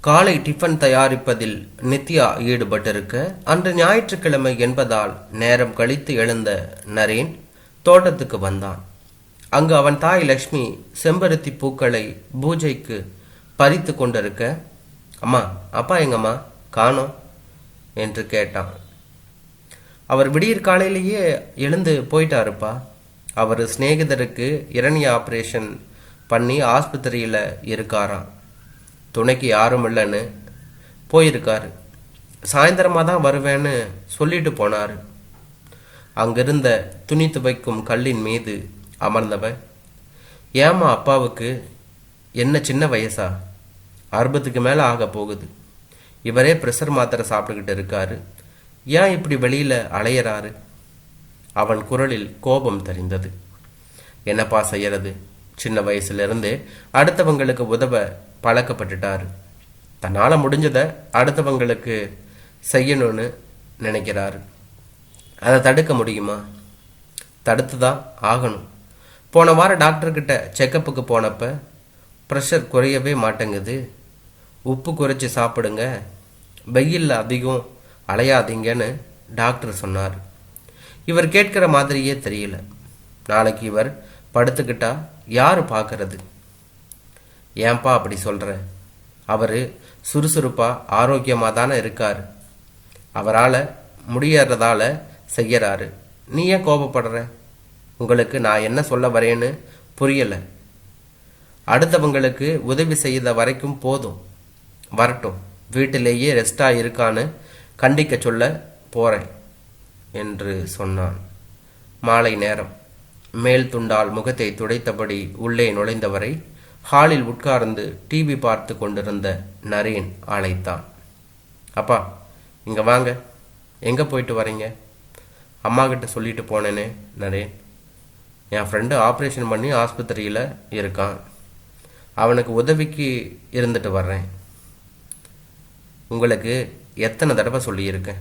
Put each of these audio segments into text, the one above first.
காலை டிஃபன் தயாரிப்பதில் நித்யா ஈடுபட்டிருக்க அன்று ஞாயிற்றுக்கிழமை என்பதால் நேரம் கழித்து எழுந்த நரேன் தோட்டத்துக்கு வந்தான். அங்கு அவன் தாய் லக்ஷ்மி செம்பருத்தி பூக்களை பூஜைக்கு பறித்து கொண்டிருக்க அம்மா அப்பா எங்கம்மா? காணோம் என்று கேட்டான். அவர் விடியற் காலையிலேயே எழுந்து போயிட்டாருப்பா. அவர் சிநேகிதருக்கு இரணிய ஆப்ரேஷன் பண்ணி ஆஸ்பத்திரியில் இருக்காராம். துணைக்கு யாரும் இல்லைன்னு போயிருக்காரு. சாயந்தரமாக தான் வருவேன்னு சொல்லிட்டு போனார். அங்கிருந்த துணி துவைக்கும் கல்லின் மீது அமர்ந்தவன் ஏம்மா அப்பாவுக்கு என்ன சின்ன வயசா? அறுபதுக்கு மேலே ஆக போகுது. இவரே ப்ரெஷர் மாத்திரை சாப்பிட்டுக்கிட்டு இருக்காரு. ஏன் இப்படி வெளியில் அலையிறாரு? அவன் குரலில் கோபம் தெரிந்தது. என்னப்பா செய்யறது? சின்ன வயசுலேருந்தே அடுத்தவங்களுக்கு உதவ பழக்கப்பட்டுட்டார். தன்னால் முடிஞ்சதை அடுத்தவங்களுக்கு செய்யணும்னு நினைக்கிறாரு. அதை தடுக்க முடியுமா? தடுத்து தான் ஆகணும். போன வாரம் டாக்டர்கிட்ட செக்கப்புக்கு போனப்ப ப்ரெஷர் குறையவே மாட்டேங்குது. உப்பு குறைச்சி சாப்பிடுங்க. வெயிலில் அதிகம் அலையாதீங்கன்னு டாக்டர் சொன்னார். இவர் கேட்கிற மாதிரியே தெரியல. நாளைக்கு இவர் படுத்துக்கிட்டா யார் பார்க்கறது ஏன்பா அப்படி சொல்கிற அவர் சுறுசுறுப்பாக ஆரோக்கியமாக தானே இருக்கார். அவரால் முடியறதால செய்யறாரு. நீ ஏன் கோபப்படுற? உங்களுக்கு நான் என்ன சொல்ல வரேன்னு புரியலை. அடுத்தவங்களுக்கு உதவி செய்த வரைக்கும் போதும். வரட்டும் வீட்டிலேயே ரெஸ்டாக இருக்கான்னு கண்டிக்க சொல்ல போகிறேன் என்று சொன்னான். மாலை நேரம். மேல் துண்டால் முகத்தை துடைத்தபடி உள்ளே நுழைந்தவரை ஹாலில் உட்கார்ந்து டிவி பார்த்து கொண்டிருந்த நரேன் அழைத்தான். அப்பா இங்கே வாங்க. எங்கே போயிட்டு வரீங்க? அம்மா கிட்ட சொல்லிட்டு போனேனே நரேன். என் ஃப்ரெண்டு ஆப்ரேஷன் பண்ணி ஆஸ்பத்திரியில் இருக்கான். அவனுக்கு உதவிக்கு இருந்துட்டு வர்றேன். உங்களுக்கு எத்தனை தடவை சொல்லியிருக்கேன்.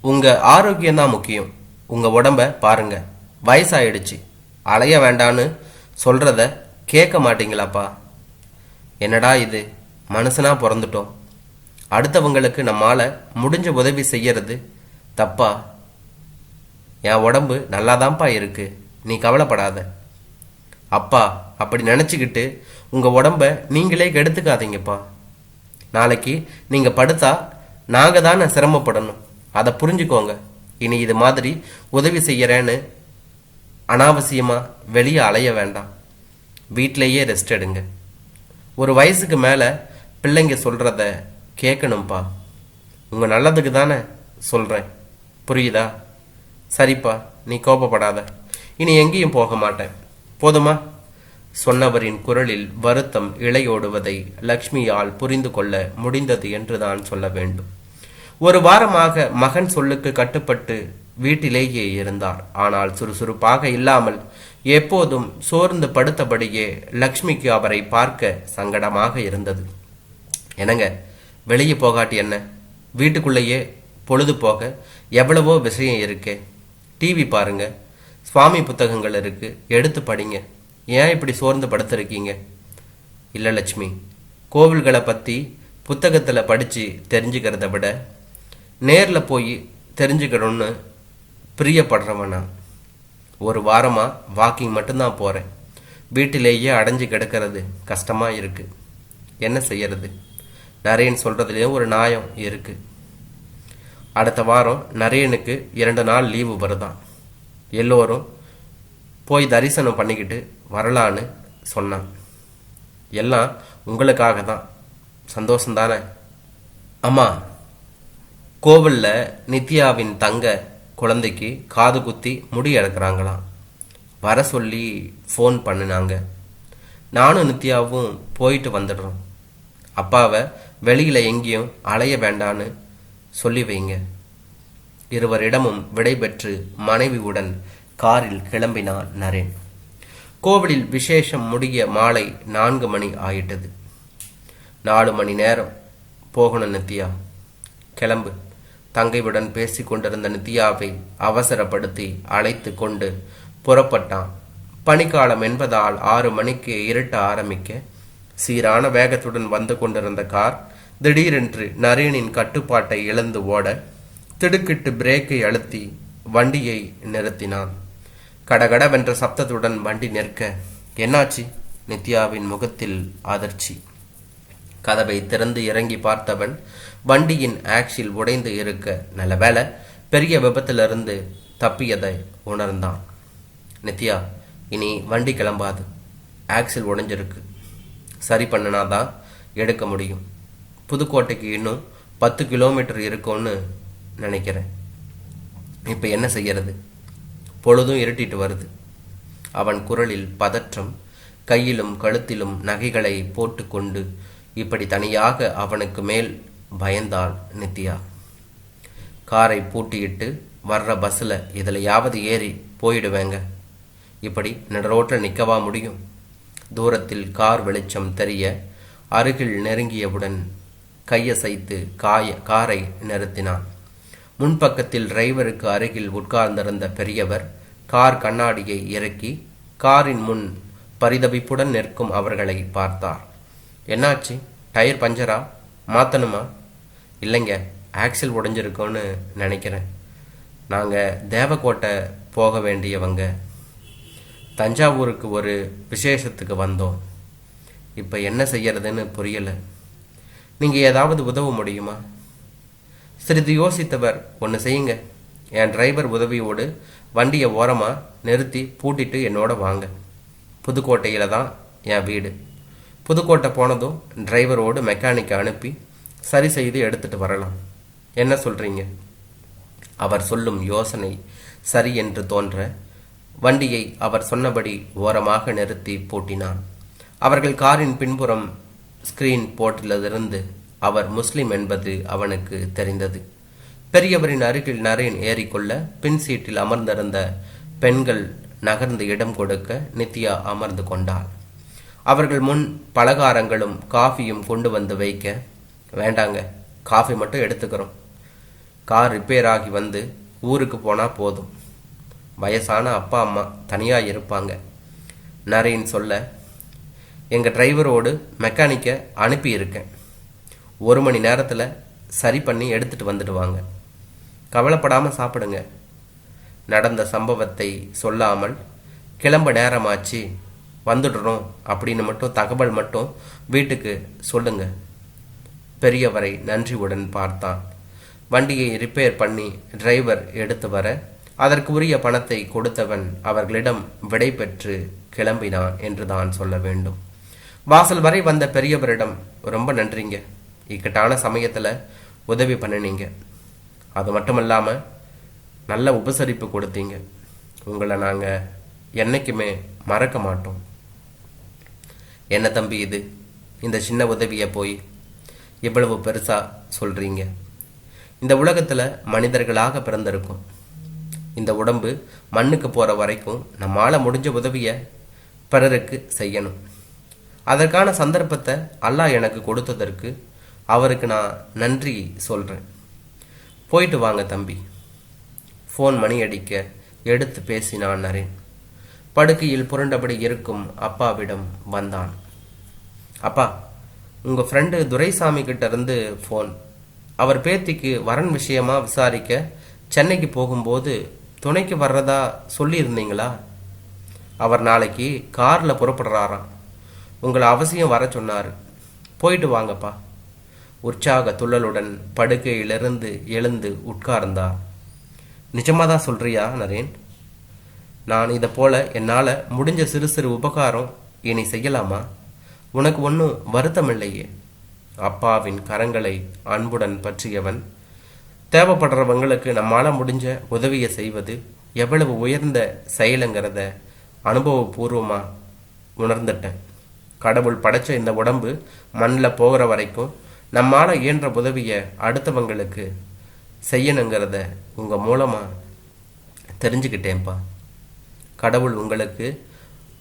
உங்கள் ஆரோக்கியம் தான் முக்கியம். உங்கள் உடம்ப பாருங்க. வயசாயிடுச்சு. அலைய வேண்டான்னு சொல்கிறத கேட்க மாட்டீங்களாப்பா என்னடா இது? மனுஷனாக பிறந்துட்டோம். அடுத்தவங்களுக்கு நம்மால் முடிஞ்ச உதவி செய்யறது தப்பா? என் உடம்பு நல்லாதான்ப்பா இருக்கு. நீ கவலைப்படாத. அப்பா அப்படி நினச்சிக்கிட்டு உங்கள் உடம்ப நீங்களே கெடுத்துக்காதீங்கப்பா. நாளைக்கு நீங்கள் படுத்தா நாங்கள் தானே சிரமப்படணும். அதை புரிஞ்சுக்கோங்க. இனி இது மாதிரி உதவி செய்கிறேன்னு அனாவசியமாக வெளியே அலைய வேண்டாம். வீட்டிலையே ரெஸ்ட் எடுங்க. ஒரு வயசுக்கு மேலே பிள்ளைங்க சொல்கிறத கேட்கணும்ப்பா உங்கள் நல்லதுக்கு தானே சொல்கிறேன் புரியுதா? சரிப்பா நீ கோபப்படாத. இனி எங்கேயும் போக மாட்டேன். போதுமா? சொன்னவரின் குரலில் வருத்தம் இழையோடுவதை லக்ஷ்மியால் புரிந்து கொள்ள முடிந்தது என்றுதான் சொல்ல வேண்டும். ஒரு வாரமாக மகன் சொல்லுக்கு கட்டுப்பட்டு வீட்டிலேயே இருந்தார். ஆனால் சுறுசுறுப்பாக இல்லாமல் எப்போதும் சோர்ந்து படுத்தபடியே லக்ஷ்மிக்கு அவரை பார்க்க சங்கடமாக இருந்தது. என்னங்க வெளியே போகாட்டி என்ன? வீட்டுக்குள்ளேயே பொழுது போக எவ்வளவோ விஷயம் இருக்கே. டிவி பாருங்க. சுவாமி புத்தகங்கள் இருக்கு. எடுத்து படிங்க. ஏன் இப்படி சோர்ந்து படுத்திருக்கீங்க? இல்லை லட்சுமி கோவில்களை பற்றி புத்தகத்தில் படித்து தெரிஞ்சுக்கிறத விட நேரில் போய் தெரிஞ்சுக்கணும்னு பிரியப்படுறவன் நான். ஒரு வாரமாக வாக்கிங் மட்டும்தான் போகிறேன் வீட்டிலேயே அடைஞ்சு கிடக்கிறது கஷ்டமாக இருக்குது என்ன செய்யறது? நரேன் சொல்கிறதுலேயும் ஒரு நியாயம் இருக்குது அடுத்த வாரம் நரேனுக்கு இரண்டு நாள் லீவு வருதான். எல்லோரும் போய் தரிசனம் பண்ணிக்கிட்டு வரலான்னு சொன்னான். எல்லாம் உங்களுக்காக தான். சந்தோஷம் தானே? அம்மா கோவிலில் நித்யாவின் தங்க குழந்தைக்கு காது குத்தி முடி எடுக்கிறாங்களாம் வர சொல்லி ஃபோன் பண்ணினாங்க. நானும் நித்யாவும் போயிட்டு வந்துடுறோம். அப்பாவை வெளியில் எங்கேயும் அலைய வேண்டான்னு சொல்லி வைங்க. இருவரிடமும் விடைபெற்று மனைவியுடன் காரில் கிளம்பினார் நரேன். கோவிலில் விசேஷம் முடிய மாலை நான்கு மணி ஆயிட்டது. நாலு மணி நேரம் போகணும் நித்யா. கிளம்பு. தங்கையுடன் பேசி கொண்டிருந்த நித்யாவை அவசரப்படுத்தி அழைத்து கொண்டு புறப்பட்டான். பனிக்காலம் என்பதால் ஆறு மணிக்கு இருட்ட ஆரம்பிக்க சீரான வேகத்துடன் வந்து கொண்டிருந்த கார் திடீரென்று நரேனின் கட்டுப்பாட்டை இழந்து ஓட திடுக்கிட்டு பிரேக்கை அழுத்தி வண்டியை நிறுத்தினான். கடகடவென்ற சப்தத்துடன் வண்டி நிற்க என்னாச்சு? நித்யாவின் முகத்தில் அதிர்ச்சி. கதவை திறந்து இறங்கி பார்த்தவன் வண்டியின் ஆக்சில் உடைந்து இருக்க நல்லவேளை பெரிய விபத்திலிருந்து தப்பியதை உணர்ந்தான். நித்யா இனி வண்டி கிளம்பாது. ஆக்சில் உடைஞ்சிருக்கு. சரி பண்ணினாதான் எடுக்க முடியும். புதுக்கோட்டைக்கு இன்னும் பத்து கிலோமீட்டர் இருக்கும்னு நினைக்கிறேன். இப்போ என்ன செய்யறது? பொழுதும் இருட்டிட்டு வருது. அவன் குரலில் பதற்றம் கையிலும் கழுத்திலும் நகைகளை போட்டுக்கொண்டு இப்படி தனியாக அவனுக்கு மேல் பயந்தாள் நித்யா. காரை பூட்டியிட்டு வர்ற பஸ்ஸில் இதிலையாவது ஏறி போயிடுவேங்க. இப்படி நடுரோட்டில் நிற்கவா முடியும்? தூரத்தில் கார் வெளிச்சம் தெரிய அருகில் நெருங்கியவுடன் கையசைத்து காய காரை நிறுத்தினான். முன்பக்கத்தில் டிரைவருக்கு அருகில் உட்கார்ந்திருந்த பெரியவர் கார் கண்ணாடியை இறக்கி காரின் முன் பரிதபிப்புடன் நிற்கும் அவர்களை பார்த்தார். என்னாச்சு? டயர் பஞ்சரா? மாற்றணுமா இல்லைங்க ஆக்சில் உடஞ்சிருக்கோன்னு நினைக்கிறேன். நாங்கள் தேவக்கோட்டை போக வேண்டியவங்க. தஞ்சாவூருக்கு ஒரு விசேஷத்துக்கு வந்தோம். இப்போ என்ன செய்யறதுன்னு புரியலை. நீங்கள் ஏதாவது உதவ முடியுமா? சிறிது யோசித்தவர் ஒன்று செய்யுங்க. என் டிரைவர் உதவியோடு வண்டியை ஓரமாக நிறுத்தி பூட்டிட்டு என்னோட வாங்க. புதுக்கோட்டையில் தான் என் வீடு. புதுக்கோட்டை போனதும் டிரைவரோடு மெக்கானிக்கை அனுப்பி சரி செய்து எடுத்துட்டு வரலாம். என்ன சொல்றீங்க? அவர் சொல்லும் யோசனை சரி என்று தோன்ற வண்டியை அவர் சொன்னபடி ஓரமாக நிறுத்தி பூட்டினான் அவர்கள் காரின் பின்புறம் ஸ்கிரீன் போட்டிலிருந்து அவர் முஸ்லிம் என்பது அவனுக்கு தெரிந்தது. பெரியவரின் அருகில் நரேன் ஏறிக்கொள்ள பின் சீட்டில் அமர்ந்திருந்த பெண்கள் நகர்ந்து இடம் கொடுக்க நித்யா அமர்ந்து கொண்டாள். அவர்கள் முன் பலகாரங்களும் காஃபியும் கொண்டு வந்து வைக்க வேண்டாங்க. காஃபி மட்டும் எடுத்துக்கிறோம். கார் ரிப்பேர் ஆகி வந்து ஊருக்கு போனால் போதும். வயசான அப்பா அம்மா தனியாக இருப்பாங்க. நரேன் சொல்ல எங்கள் டிரைவரோடு மெக்கானிக்கை அனுப்பியிருக்கேன் ஒரு மணி நேரத்தில் சரி பண்ணி எடுத்துட்டு வந்துடுவாங்க கவலைப்படாமல் சாப்பிடுங்க. நடந்த சம்பவத்தை சொல்லாமல் கிளம்ப நேரமாச்சு. வந்துடுறோம் அப்படின்னு மட்டும் தகவல் மட்டும் வீட்டுக்கு சொல்லுங்க. பெரியவரை நன்றியுடன் பார்த்தான். வண்டியை ரிப்பேர் பண்ணி டிரைவர் எடுத்து வர அதற்கு உரிய பணத்தை கொடுத்தவன் அவர்களிடம் விடை பெற்று கிளம்பினான் என்று தான் சொல்ல வேண்டும். வாசல் வரை வந்த பெரியவரிடம் ரொம்ப நன்றிங்க. இக்கட்டான சமயத்தில் உதவி பண்ணினீங்க. அது மட்டும் இல்லாமல் நல்ல உபசரிப்பு கொடுத்தீங்க. உங்களை நாங்கள் என்னைக்குமே மறக்க மாட்டோம். என்ன தம்பி இது? இந்த சின்ன உதவியை போய் இவ்வளவு பெருசாக சொல்கிறீங்க இந்த உலகத்தில் மனிதர்களாக பிறந்திருக்கும். இந்த உடம்பு மண்ணுக்கு போகிற வரைக்கும் நம்மால் முடிஞ்ச உதவியை பிறருக்கு செய்யணும். அதற்கான சந்தர்ப்பத்தை அல்லாஹ் எனக்கு கொடுத்ததற்கு அவருக்கு நான் நன்றி சொல்கிறேன் போயிட்டு வாங்க தம்பி. ஃபோன் மணி அடிக்க எடுத்து பேசினான் நரேன் படுக்கையில் புரண்டபடி இருக்கும் அப்பாவிடம் வந்தான். அப்பா உங்கள் ஃப்ரெண்டு துரைசாமி கிட்ட இருந்து ஃபோன் அவர் பேத்திக்கு வரன் விஷயமா விசாரிக்க சென்னைக்கு போகும்போது துணைக்கு வர்றதா சொல்லியிருந்தீங்களா? அவர் நாளைக்கு காரில் புறப்படுறாராம். உங்களை அவசியம் வர சொன்னார். போயிட்டு வாங்கப்பா. உற்சாக துள்ளலுடன் படுக்கையிலிருந்து எழுந்து உட்கார்ந்தார். நிஜமாக தான் சொல்றியா நரேன்? நான் இதை போல என்னால் முடிஞ்ச சிறு சிறு உபகாரம் இனி செய்யலாமா? உனக்கு ஒன்றும் வருத்தம் இல்லையே அப்பாவின் கரங்களை அன்புடன் பற்றியவன் தேவைப்படுறவங்களுக்கு நம்மால் முடிஞ்ச உதவியை செய்வது எவ்வளவு உயர்ந்த செயலுங்கிறத அனுபவபூர்வமாக உணர்ந்துட்டேன். கடவுள் படைச்ச இந்த உடம்பு மண்ணில் போகிற வரைக்கும் நம்மால் இயன்ற உதவியை அடுத்தவங்களுக்கு செய்யணுங்கிறத உங்கள் மூலமாக தெரிஞ்சுக்கிட்டேன்ப்பா கடவுள் உங்களுக்கு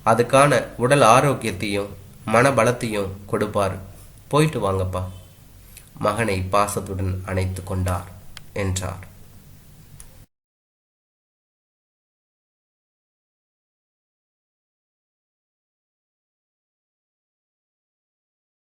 அதுக்கான உடல் ஆரோக்கியத்தையும் மனபலத்தையும் கொடுப்பார். போயிட்டு வாங்கப்பா. மகனை பாசத்துடன் அணைத்து கொண்டார் என்றார்.